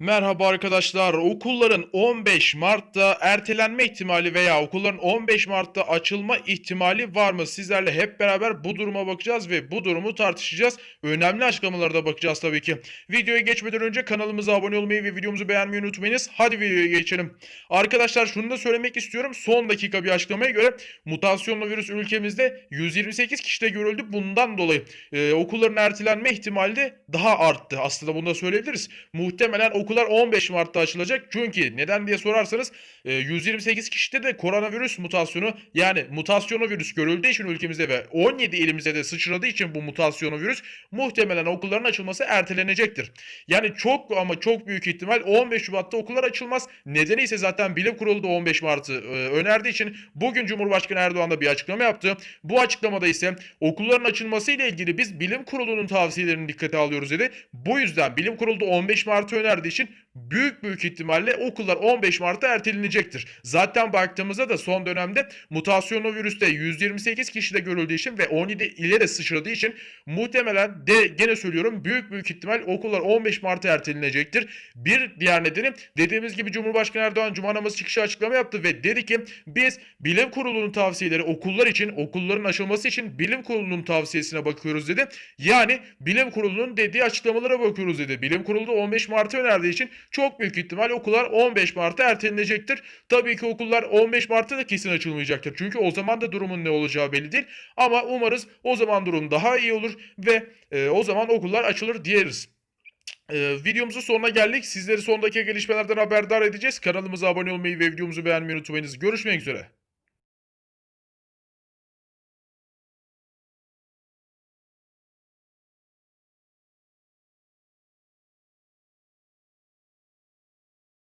Merhaba arkadaşlar. Okulların 15 Mart'ta ertelenme ihtimali veya okulların 15 Mart'ta açılma ihtimali var mı? Sizlerle hep beraber bu duruma bakacağız ve bu durumu tartışacağız. Önemli açıklamalara da bakacağız tabii ki. Videoya geçmeden önce kanalımıza abone olmayı ve videomuzu beğenmeyi unutmayınız. Hadi videoya geçelim. Arkadaşlar şunu da söylemek istiyorum. Son dakika bir açıklamaya göre mutasyonlu virüs ülkemizde 128 kişide görüldü. Bundan dolayı e, okulların ertelenme ihtimali de daha arttı. Aslında bunu da söyleyebiliriz. Muhtemelen okullar 15 Mart'ta açılacak. Çünkü neden diye sorarsanız e, 128 kişide de koronavirüs mutasyonu yani mutasyonu virüs görüldüğü için ülkemizde ve 17 ilimize de sıçradığı için bu mutasyonu virüs muhtemelen okulların açılması ertelenecektir. Yani çok ama çok büyük ihtimal 15 Şubat'ta okullar açılmaz. Nedeni ise zaten bilim kurulu da 15 Mart'ı e, önerdiği için bugün Cumhurbaşkanı Erdoğan da bir açıklama yaptı. Bu açıklamada ise okulların açılması ile ilgili biz bilim kurulunun tavsiyelerini dikkate alıyoruz dedi. Bu yüzden bilim kurulu da 15 Mart'ı önerdiği için position büyük büyük ihtimalle okullar 15 Mart'ta ertelenecektir. Zaten baktığımızda da son dönemde mutasyonlu virüste 128 kişide görüldüğü için ve 17 ile de sıçradığı için muhtemelen de gene söylüyorum büyük büyük ihtimal okullar 15 Mart'a ertelenecektir. Bir diğer nedeni dediğimiz gibi Cumhurbaşkanı Erdoğan Cuma namazı çıkışı açıklama yaptı ve dedi ki biz bilim kurulunun tavsiyeleri okullar için okulların açılması için bilim kurulunun tavsiyesine bakıyoruz dedi. Yani bilim kurulunun dediği açıklamalara bakıyoruz dedi. Bilim kurulu da 15 Mart'ı önerdiği için çok büyük ihtimal okullar 15 Mart'a ertelenecektir. Tabii ki okullar 15 Mart'ta da kesin açılmayacaktır. Çünkü o zaman da durumun ne olacağı belli değil. Ama umarız o zaman durum daha iyi olur ve e, o zaman okullar açılır diyeriz. Ee, videomuzun sonuna geldik. Sizleri son dakika gelişmelerden haberdar edeceğiz. Kanalımıza abone olmayı ve videomuzu beğenmeyi unutmayınız. Görüşmek üzere.